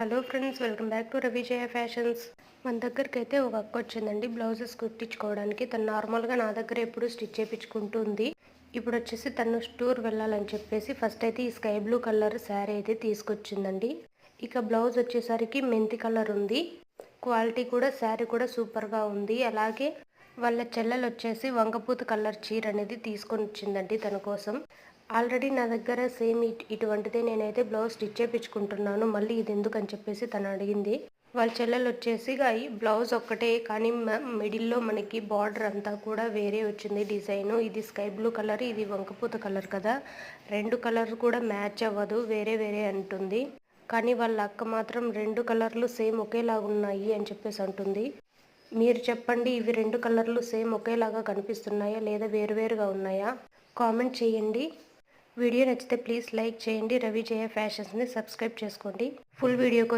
Hello friends welcome back to Ravijaya fashions. మన దగ్గరికి అయితే ఒక అక్క వచ్చిందండి బ్లౌజెస్ కుట్టించుకోవడానికి. తను నార్మల్గా నా దగ్గర ఎప్పుడు స్టిచ్ చేయించుకుంటుంది ఇప్పుడు వచ్చేసి తను టూర్ వెళ్ళాలని చెప్పేసి ఫస్ట్ అయితే ఈ స్కై బ్లూ కలర్ శారీ అయితే తీసుకొచ్చిందండి. ఇక బ్లౌజ్ వచ్చేసరికి మెంతి కలర్ ఉంది. క్వాలిటీ కూడా శారీ కూడా సూపర్గా ఉంది. అలాగే వాళ్ళ చెల్లెలు వచ్చేసి వంగపూత కలర్ చీర అనేది తీసుకొని వచ్చిందండి తన కోసం. ఆల్రెడీ నా దగ్గర సేమ్ ఇట్- ఇటువంటిదే నేనైతే బ్లౌజ్ స్టిచ్ చేయించుకుంటున్నాను మళ్ళీ ఇది ఎందుకని చెప్పేసి తను అడిగింది. వాళ్ళ చెల్లెలు వచ్చేసి ఈ బ్లౌజ్ ఒక్కటే కానీ మిడిల్లో మనకి బార్డర్ అంతా కూడా వేరే వచ్చింది డిజైన్. ఇది స్కై బ్లూ కలర్ ఇది వంకపూత కలర్ కదా. రెండు కలర్ కూడా మ్యాచ్ అవ్వదు వేరే వేరే అంటుంది. కానీ వాళ్ళ అక్క మాత్రం రెండు కలర్లు సేమ్ ఒకేలాగా ఉన్నాయి అని చెప్పేసి అంటుంది. మీరు చెప్పండి ఇవి రెండు కలర్లు సేమ్ ఒకేలాగా కనిపిస్తున్నాయా లేదా వేరువేరుగా ఉన్నాయా? కామెంట్ చేయండి. వీడియో నచ్చితే ప్లీజ్ లైక్ చేయండి. రవి జయ ఫ్యాషన్స్ని సబ్స్క్రైబ్ చేసుకోండి. Full video